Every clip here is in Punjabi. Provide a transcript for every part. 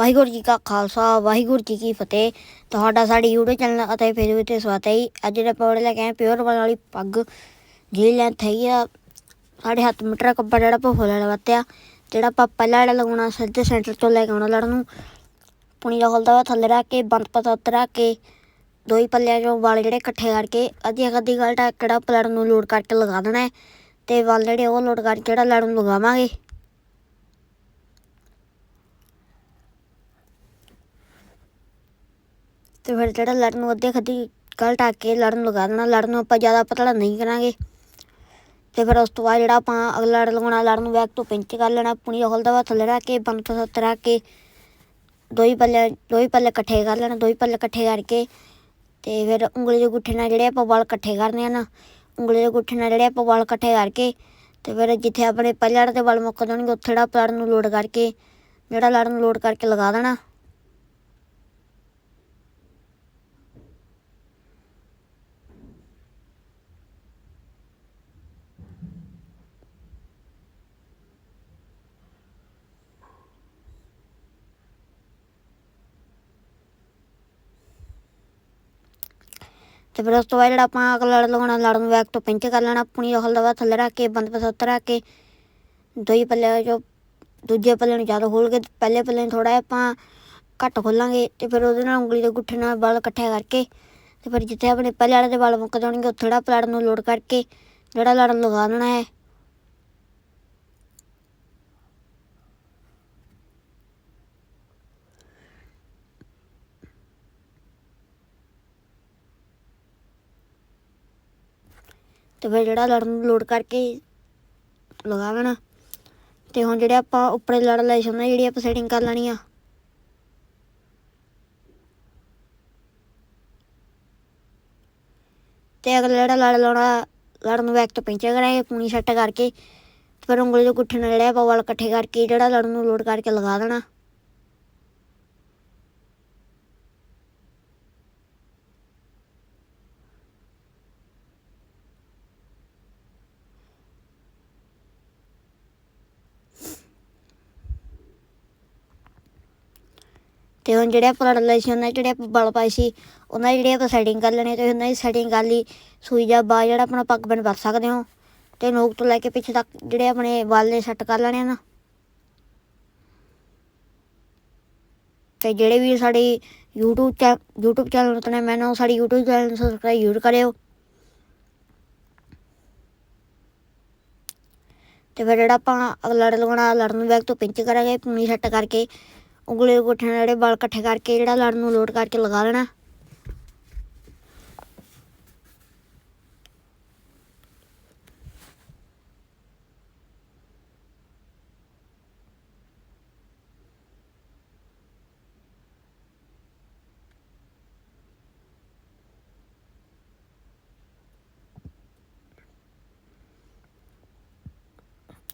ਵਾਹਿਗੁਰੂ ਜੀ ਕਾ ਖਾਲਸਾ, ਵਾਹਿਗੁਰੂ ਜੀ ਕੀ ਫਤਿਹ। ਤੁਹਾਡਾ ਸਾਡੇ YouTube ਚੈਨਲ ਅਤੇ ਫੇਸਬੁੱਕ ਤੇ ਸਵਾਗਤ ਹੈ ਜੀ। ਅੱਜ ਦੇ ਪੌੜੇ ਲੈ ਕੇ ਆਏ ਪਿਓਰ ਵਾਲ ਵਾਲੀ ਪੱਗ। ਜਿਹੜੀ ਲੈਂਥ ਹੈਗੀ ਆ, ਸਾਡੇ ਹੱਥ ਮੀਟਰ ਕੱਪੜਾ ਜਿਹੜਾ ਆਪਾਂ ਫੁੱਲ ਵਾਲਾ ਵਰਤਿਆ, ਜਿਹੜਾ ਆਪਾਂ ਪਹਿਲਾਂ ਜਿਹੜਾ ਲਗਾਉਣਾ ਸਿੱਧੇ ਸੈਂਟਰ ਤੋਂ ਲੈ ਕੇ ਆਉਣਾ ਲੜਨ ਨੂੰ। ਪੁਣੀ ਦਾ ਖੁੱਲਦਾ ਵਾ, ਥੱਲੇ ਰੱਖ ਕੇ, ਬੰਦ ਪਤਾ ਉੱਤੇ ਰੱਖ ਕੇ ਦੋ ਹੀ ਪੱਲਿਆਂ ਚੋਂ ਵਾਲ ਜਿਹੜੇ ਇਕੱਠੇ ਕਰਕੇ, ਅੱਧੀ ਅੱਧੀ ਗਲਟਾ ਕਿਹੜਾ ਪਲੜ ਨੂੰ ਲੋਡ ਕਰਕੇ ਲਗਾ ਦੇਣਾ ਹੈ। ਤੇ ਵਾਲ ਜਿਹੜੇ ਉਹ ਲੋਡ ਕਰਕੇ ਜਿਹੜਾ ਲੜਨ ਨੂੰ ਲਗਾਵਾਂਗੇ। ਤੇ ਫਿਰ ਜਿਹੜਾ ਲੜ ਨੂੰ ਅੱਧੇ ਖੱਦੀ ਗਲ ਢੱਕ ਕੇ ਲੜਨ ਨੂੰ ਲਗਾ ਦੇਣਾ, ਲੜਨ ਨੂੰ ਆਪਾਂ ਜ਼ਿਆਦਾ ਪਤਲਾ ਨਹੀਂ ਕਰਾਂਗੇ। ਤੇ ਫਿਰ ਉਸ ਤੋਂ ਬਾਅਦ ਜਿਹੜਾ ਆਪਾਂ ਅਗਲਾ ਲੜ ਲਗਾਉਣਾ ਲੜ ਨੂੰ ਬੈਕ ਤੋਂ ਪਿੰਚ ਕਰ ਲੈਣਾ, ਪੁਣੀ ਖੋਲਦਾ ਵਾ ਥੱਲੇ ਰੱਖ ਕੇ ਬੰਦ ਤੋਂ ਰੱਖ ਕੇ ਦੋ ਹੀ ਪੱਲੇ ਦੋ ਹੀ ਪੱਲੇ ਇਕੱਠੇ ਕਰ ਲੈਣਾ ਦੋ ਹੀ ਪੱਲੇ ਇਕੱਠੇ ਕਰਕੇ ਤੇ ਫਿਰ ਉਂਗਲੀ ਦੇ ਗੁੱਠੇ ਨਾਲ ਜਿਹੜੇ ਆਪਾਂ ਵਾਲ ਇਕੱਠੇ ਕਰਨੇ ਆ ਨਾ, ਉਂਗਲੀ ਦੇ ਗੁੱਠੇ ਨਾਲ ਜਿਹੜੇ ਆਪਾਂ ਵਾਲ ਇਕੱਠੇ ਕਰਕੇ ਤੇ ਫਿਰ ਜਿੱਥੇ ਆਪਣੇ ਪਹਿਲੇ ਲੜ ਵਾਲ ਮੁੱਕ ਜਾਣਗੇ, ਉੱਥੇ ਜਿਹੜਾ ਲੜ ਨੂੰ ਲੋਡ ਕਰਕੇ, ਜਿਹੜਾ ਲੜ ਨੂੰ ਲੋਡ ਕਰਕੇ ਲਗਾ ਦੇਣਾ। ਤੇ ਫਿਰ ਉਸ ਤੋਂ ਬਾਅਦ ਜਿਹੜਾ ਆਪਾਂ ਅਗਲਾ ਲੜ ਲਗਾਉਣਾ ਲੜ ਨੂੰ ਬੈਕ ਤੋਂ ਪਿੰਚ ਕਰ ਲੈਣਾ, ਪੁਣੀ ਰਖਲ ਦਾ ਵਾ ਥੱਲੇ ਰੱਖ ਕੇ, ਬੰਦ ਪਸਾ ਉੱਤੇ ਰੱਖ ਕੇ ਦੋ ਹੀ ਪੱਲੇ ਜੋ ਦੂਜੇ ਪੱਲੇ ਨੂੰ ਜ਼ਿਆਦਾ ਖੋਲ ਕੇ, ਪਹਿਲੇ ਪੱਲੇ ਨੂੰ ਥੋੜਾ ਆਪਾਂ ਘੱਟ ਖੋਲਾਂਗੇ ਤੇ ਫਿਰ ਉਹਦੇ ਨਾਲ ਉਂਗਲੀ ਦੇ ਗੁੱਠੇ ਨਾਲ ਬਲ ਇਕੱਠੇ ਕਰਕੇ ਤੇ ਫਿਰ ਜਿੱਥੇ ਆਪਣੇ ਪਹਿਲੇ ਵਾਲੇ ਦੇ ਬਲ ਮੁੱਕ ਜਾਣਗੇ ਉੱਥੇ ਜਿਹੜਾ ਪਲੜ ਨੂੰ ਲੋਡ ਕਰਕੇ ਜਿਹੜਾ ਲੜ ਲਗਾ ਦੇਣਾ ਹੈ ਤੇ ਫਿਰ ਜਿਹੜਾ ਲੜਨ ਨੂੰ ਲੋਡ ਕਰਕੇ ਲਗਾ ਲੈਣਾ ਤੇ ਹੁਣ ਜਿਹੜੇ ਆਪਾਂ ਉੱਪਰੇ ਲੜ ਲੈ ਸੁਣਨਾ ਜਿਹੜੀ ਆਪਾਂ ਸੈਟਿੰਗ ਕਰ ਲੈਣੀ ਆ। ਤੇ ਅਗਲਾ ਜਿਹੜਾ ਲੜ ਲਾਉਣਾ ਲੜ ਨੂੰ ਬੈਕ ਤੋਂ ਪਿੰਚਾ ਕਰਾਂਗੇ, ਪੂਣੀ ਸੈੱਟ ਕਰਕੇ, ਤੇ ਫਿਰ ਉਂਗਲੀ ਦੇ ਗੁੱਠੇ ਨਾਲ ਜਿਹੜੇ ਆਪਾਂ ਵਾਲ ਇਕੱਠੇ ਕਰਕੇ, ਜਿਹੜਾ ਲੜ ਨੂੰ ਲੋਡ ਕਰਕੇ ਲਗਾ ਦੇਣਾ। ਤੇ ਹੁਣ ਜਿਹੜੇ ਆਪਾਂ ਲੜ ਲਏ ਸੀ, ਉਹਨਾਂ 'ਚ ਜਿਹੜੇ ਆਪਾਂ ਬਲ ਪਾਏ ਸੀ, ਉਹਨਾਂ ਦੀ ਜਿਹੜੀ ਆਪਾਂ ਸੈਟਿੰਗ ਕਰ ਲੈਣੀ ਤੇ ਉਹਨਾਂ ਦੀ ਸੈਟਿੰਗ ਕਰ ਲਈ, ਸੂਈ ਜਾਂ ਬਾ ਜਿਹੜਾ ਆਪਣਾ ਪੱਗ ਬਣ ਵਰ ਸਕਦੇ ਹੋ। ਤੇ ਨੋਕ ਤੋਂ ਲੈ ਕੇ ਪਿੱਛੇ ਤੱਕ ਜਿਹੜੇ ਆਪਣੇ ਵਾਲ ਨੇ ਸੈੱਟ ਕਰ ਲੈਣੇ ਆ ਨਾ। ਤੇ ਜਿਹੜੇ ਵੀ ਸਾਡੀ YouTube ਚੈ YouTube ਚੈਨਲ ਉਤਨੇ ਮੈਨੂੰ ਸਾਡੀ YouTube ਚੈਨਲ ਨੂੰ ਸਬਸਕ੍ਰਾਈਬ ਜ਼ਰੂਰ ਕਰਿਓ। ਤੇ ਫਿਰ ਜਿਹੜਾ ਆਪਾਂ ਅਗਲਾ ਲੜ ਲਗਾਉਣਾ ਲੜਨ ਬੈਗ ਤੋਂ ਪਿੰਚ ਕਰਾਂਗੇ, ਪੂਣੀ ਸੈੱਟ ਕਰਕੇ ਉਂਗਲੇ ਦੇ ਨਾਲ ਜਿਹੜੇ ਵਾਲ ਇਕੱਠੇ ਕਰਕੇ ਜਿਹੜਾ ਲੜ ਨੂੰ ਲੋਡ ਕਰਕੇ ਲਗਾ ਲੈਣਾ।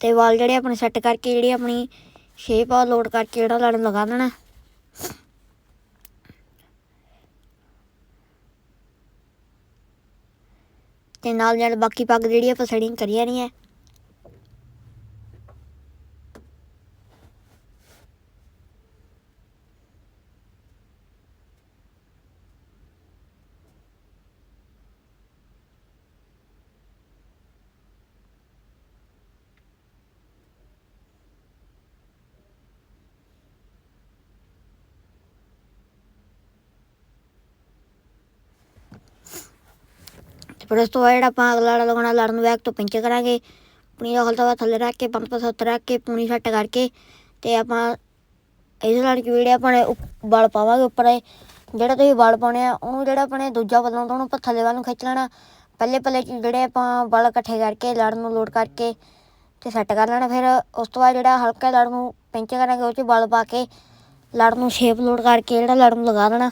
ਤੇ ਵਾਲ ਜਿਹੜੇ ਆਪਣੇ ਸੈੱਟ ਕਰਕੇ ਜਿਹੜੀ ਆਪਣੀ ਸ਼ੇਪ ਆ ਲੋਡ ਕਰਕੇ ਜਿਹੜਾ ਲੜ ਲਗਾ ਦੇਣਾ। ਤੇ ਨਾਲ ਨਾਲ ਬਾਕੀ ਪੱਗ ਜਿਹੜੀ ਆਪਾਂ ਸੈਟਿੰਗ ਕਰੀ ਜਾਣੀ ਹੈ ਤੇ ਫਿਰ ਉਸ ਤੋਂ ਬਾਅਦ ਜਿਹੜਾ ਆਪਾਂ ਅਗਲਾ ਲੜ ਲਗਾਉਣਾ ਲੜ ਨੂੰ ਬੈਕ ਤੋਂ ਪਿੰਚ ਕਰਾਂਗੇ, ਪੁਣੀ ਦਾ ਹਲਤਾ ਵਾ ਥੱਲੇ ਰੱਖ ਕੇ ਪੰਪ ਸੱਤ ਰੱਖ ਕੇ, ਪੂਣੀ ਸੈੱਟ ਕਰਕੇ ਤੇ ਆਪਾਂ ਇਸ ਲੜ ਕੀ ਵੀਡੀਓ ਆਪਣੇ ਬਲ ਪਾਵਾਂਗੇ ਉੱਪਰ ਇਹ। ਜਿਹੜਾ ਤੁਸੀਂ ਬਲ ਪਾਉਣੇ ਆ, ਉਹਨੂੰ ਜਿਹੜਾ ਆਪਣੇ ਦੂਜਾ ਵੱਲੋਂ ਤੋਂ ਉਹਨੂੰ ਆਪਾਂ ਥੱਲੇ ਵੱਲ ਨੂੰ ਖਿੱਚ ਲੈਣਾ। ਪਹਿਲੇ ਪੱਲੇ 'ਚ ਜਿਹੜੇ ਆਪਾਂ ਬਲ ਇਕੱਠੇ ਕਰਕੇ ਲੜ ਨੂੰ ਲੋਡ ਕਰਕੇ ਤੇ ਸੈੱਟ ਕਰ ਲੈਣਾ। ਫਿਰ ਉਸ ਤੋਂ ਬਾਅਦ ਜਿਹੜਾ ਹਲਕਾ ਲੜ ਨੂੰ ਪਿੰਚ ਕਰਾਂਗੇ, ਉਹ 'ਚ ਬਲ ਪਾ ਕੇ ਲੜ ਨੂੰ ਸ਼ੇਪ ਲੋਡ ਕਰਕੇ ਜਿਹੜਾ ਲੜ ਨੂੰ ਲਗਾ ਦੇਣਾ।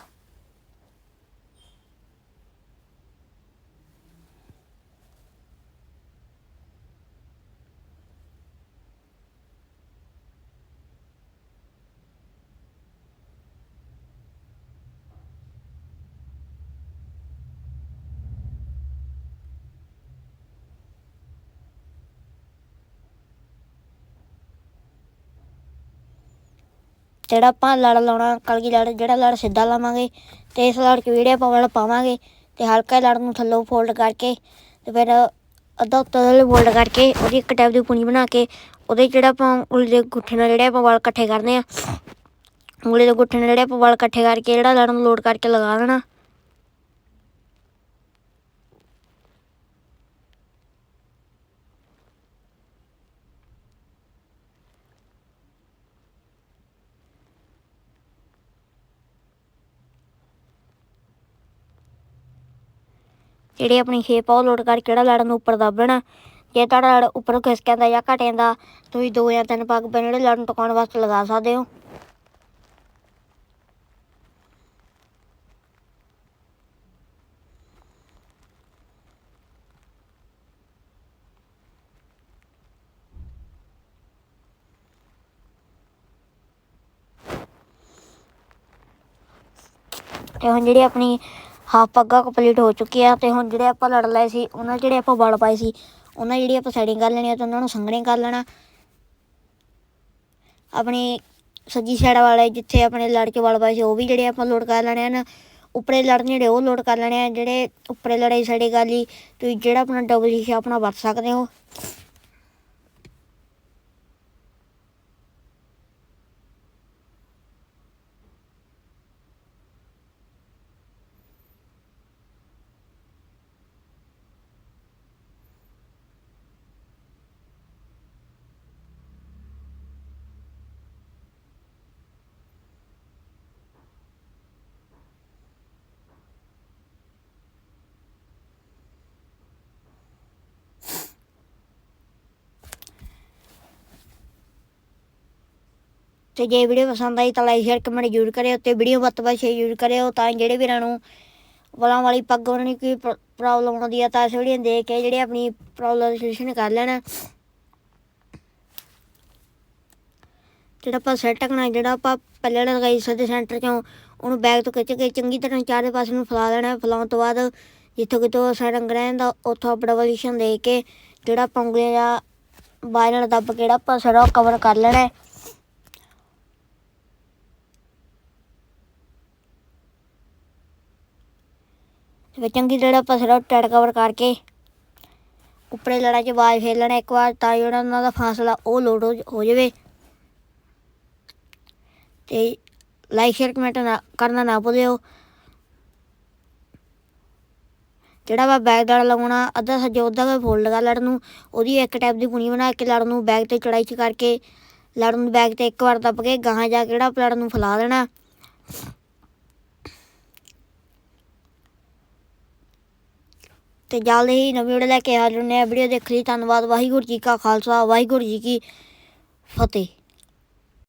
ਜਿਹੜਾ ਆਪਾਂ ਲੜ ਲਾਉਣਾ ਕਲਗੀ ਲੜ, ਜਿਹੜਾ ਲੜ ਸਿੱਧਾ ਲਾਵਾਂਗੇ ਤੇ ਇਸ ਲੜ 'ਚ ਜਿਹੜੇ ਆਪਾਂ ਵਲ ਪਾਵਾਂਗੇ ਤੇ ਹਲਕਾ ਲੜ ਨੂੰ ਥੱਲੋਂ ਫੋਲਡ ਕਰਕੇ ਤੇ ਫਿਰ ਅੱਧਾ ਉੱਤੇ ਫੋਲਡ ਕਰਕੇ ਉਹਦੀ ਇੱਕ ਟਾਈਪ ਦੀ ਪੁਣੀ ਬਣਾ ਕੇ ਉਹਦੇ 'ਚ ਜਿਹੜਾ ਆਪਾਂ ਉਂਗਲੀ ਦੇ ਗੁੱਠੇ ਨਾਲ ਜਿਹੜੇ ਆਪਾਂ ਵਾਲ ਇਕੱਠੇ ਕਰਨੇ ਆ ਉਂਗਲੀ ਦੇ ਗੁੱਠੇ ਨਾਲ ਜਿਹੜੇ ਆਪਾਂ ਵਲ ਇਕੱਠੇ ਕਰਕੇ ਜਿਹੜਾ ਲੜ ਨੂੰ ਲੋਡ ਕਰਕੇ ਲਗਾ ਦੇਣਾ। ਜਿਹੜੀ ਆਪਣੀ ਖੇਪ ਆ ਉਹ ਲੋਡ ਕਰਕੇ ਜਿਹੜਾ ਲੜ ਨੂੰ ਉੱਪਰ ਦੱਬਣਾ। ਜੇ ਤੁਹਾਡਾ ਲੜ ਉੱਪਰ ਖਿਸਕ ਜਾਂ ਘਟ ਤੁਸੀਂ ਦੋ ਜਾਂ ਤਿੰਨ ਪੱਗ ਬਣ ਜਿਹੜੇ ਲੜ ਨੂੰ ਟਿਕਾਉਣ ਵਾਸਤੇ ਲਗਾ ਸਕਦੇ ਹੋ। ਤੇ ਹੁਣ ਜਿਹੜੀ ਆਪਣੀ ਹਾਫ ਪੱਗਾ ਕੰਪਲੀਟ ਹੋ ਚੁੱਕੀ ਆ ਤੇ ਹੁਣ ਜਿਹੜੇ ਆਪਾਂ ਲੜ ਲਏ ਸੀ, ਉਹਨਾਂ ਜਿਹੜੇ ਆਪਾਂ ਵਲ ਪਾਏ ਸੀ, ਉਹਨਾਂ ਜਿਹੜੀ ਆਪਾਂ ਸੈਟਿੰਗ ਕਰ ਲੈਣੀ ਆ ਤੇ ਉਹਨਾਂ ਨੂੰ ਸੰਘਣੇ ਕਰ ਲੈਣਾ। ਆਪਣੀ ਸੱਜੀ ਸਾਈਡ ਵਾਲੇ ਜਿੱਥੇ ਆਪਣੇ ਲੜ ਕੇ ਵਲ ਪਾਏ ਸੀ, ਉਹ ਵੀ ਜਿਹੜੇ ਆਪਾਂ ਲੋਡ ਕਰ ਲੈਣੇ ਹਨ ਉੱਪਰੇ ਲੜ ਜਿਹੜੇ ਉਹ ਲੋਡ ਕਰ ਲੈਣੇ ਆ, ਜਿਹੜੇ ਉੱਪਰੇ ਲੜੇ ਸਾਈਡੇ ਕਰ ਲਈ, ਤੁਸੀਂ ਜਿਹੜਾ ਆਪਣਾ ਡਬਲ ਸ਼ੀਸ਼ਾ ਆਪਣਾ ਵਰਤ ਸਕਦੇ ਹੋ। ਤੇ ਜੇ ਵੀਡੀਓ ਪਸੰਦ ਆਈ ਤਾਂ ਲਾਈਕ ਸ਼ੇਅਰ ਕਮੈਂਟ ਜ਼ਰੂਰ ਕਰਿਓ ਤੇ ਵੀਡੀਓ ਵੱਧ ਤੋਂ ਵੱਧ ਸ਼ੇਅਰ ਜ਼ਰੂਰ ਕਰਿਓ ਤਾਂ ਜਿਹੜੇ ਵੀਰਾਂ ਨੂੰ ਵਲਾਂ ਵਾਲੀ ਪੱਗ ਬਣਾਉਣ ਦੀ ਕੋਈ ਪ੍ਰੋਬਲਮ ਆਉਂਦੀ ਆ ਤਾਂ ਇਸ ਵੀਡੀਓ ਦੇਖ ਕੇ ਜਿਹੜੇ ਆਪਣੀ ਪ੍ਰੋਬਲਮ ਦਾ ਸੋਲੂਸ਼ਨ ਕਰ ਲੈਣਾ। ਜਿਹੜਾ ਆਪਾਂ ਸੈੱਟ ਕਰਨਾ ਜਿਹੜਾ ਆਪਾਂ ਪਹਿਲੇ ਲਗਾਈ ਸਿੱਧੇ ਸੈਂਟਰ ਚੋਂ, ਉਹਨੂੰ ਬੈਗ ਤੋਂ ਖਿੱਚ ਕੇ ਚੰਗੀ ਤਰ੍ਹਾਂ ਚਾਰੇ ਪਾਸੇ ਨੂੰ ਫੈਲਾ ਲੈਣਾ। ਫੈਲਾਉਣ ਤੋਂ ਬਾਅਦ ਜਿੱਥੋਂ ਕਿਤੋਂ ਸਾ ਰੰਗ ਰਹਿੰਦਾ ਉੱਥੋਂ ਆਪਣਾ ਡਬਲ ਪੋਜੀਸ਼ਨ ਦੇ ਕੇ ਜਿਹੜਾ ਆਪਾਂ ਦਾ ਬਾਹਰ ਨਾਲ ਦੱਬ ਕੇ ਜਿਹੜਾ ਆਪਾਂ ਸਾਰਾ ਕਵਰ ਕਰ ਲੈਣਾ। ਫਿਰ ਚੰਗੀ ਤਰ੍ਹਾਂ ਆਪਾਂ ਸਾਰਾ ਕਵਰ ਕਰਕੇ ਉੱਪਰੇ ਲੜਾ ਚ ਆਵਾਜ਼ ਫੇਰ ਲੈਣਾ ਇੱਕ ਵਾਰ, ਤਾਂ ਜਿਹੜਾ ਉਹਨਾਂ ਦਾ ਫਾਸਲਾ ਉਹ ਲੋਡ ਹੋ ਹੋ ਜਾਵੇ। ਤੇ ਲਾਈਕ ਸ਼ੇਅਰ ਕਮੈਂਟ ਨਾ ਕਰਨਾ ਨਾ ਭੁੱਲਿਓ। ਜਿਹੜਾ ਵਾ ਬੈਗ ਦਾ ਲਗਾਉਣਾ, ਅੱਧਾ ਸੱਜੇ ਉਹਦਾ ਵੀ ਫੋਲਡ ਕਰ ਲੜ ਨੂੰ। ਉਹਦੀ ਇੱਕ ਟਾਈਪ ਦੀ ਪੁਣੀ ਬਣਾ ਕੇ ਲੜ ਨੂੰ ਬੈਗ ਤੇ ਚੜਾਈ ਚ ਕਰਕੇ ਲੜ ਨੂੰ ਬੈਗ ਤੇ ਇੱਕ ਵਾਰ ਦੱਬ ਕੇ ਗਾਹਾਂ ਜਾ ਕੇ ਜਿਹੜਾ ਲੜ ਨੂੰ ਫੈਲਾ ਦੇਣਾ। ਤੇ ਜਲਦ ਹੀ ਨਵੀਂ ਵੀਡੀਓ ਲੈ ਕੇ ਹਾਜ਼ਰ ਹੁੰਦੇ ਆ ਵੀਡੀਓ ਦੇਖ ਲਈ। ਧੰਨਵਾਦ, ਵਾਹਿਗੁਰੂ ਜੀ ਕਾ ਖਾਲਸਾ, ਵਾਹਿਗੁਰੂ ਜੀ ਕੀ ਫਤਿਹ।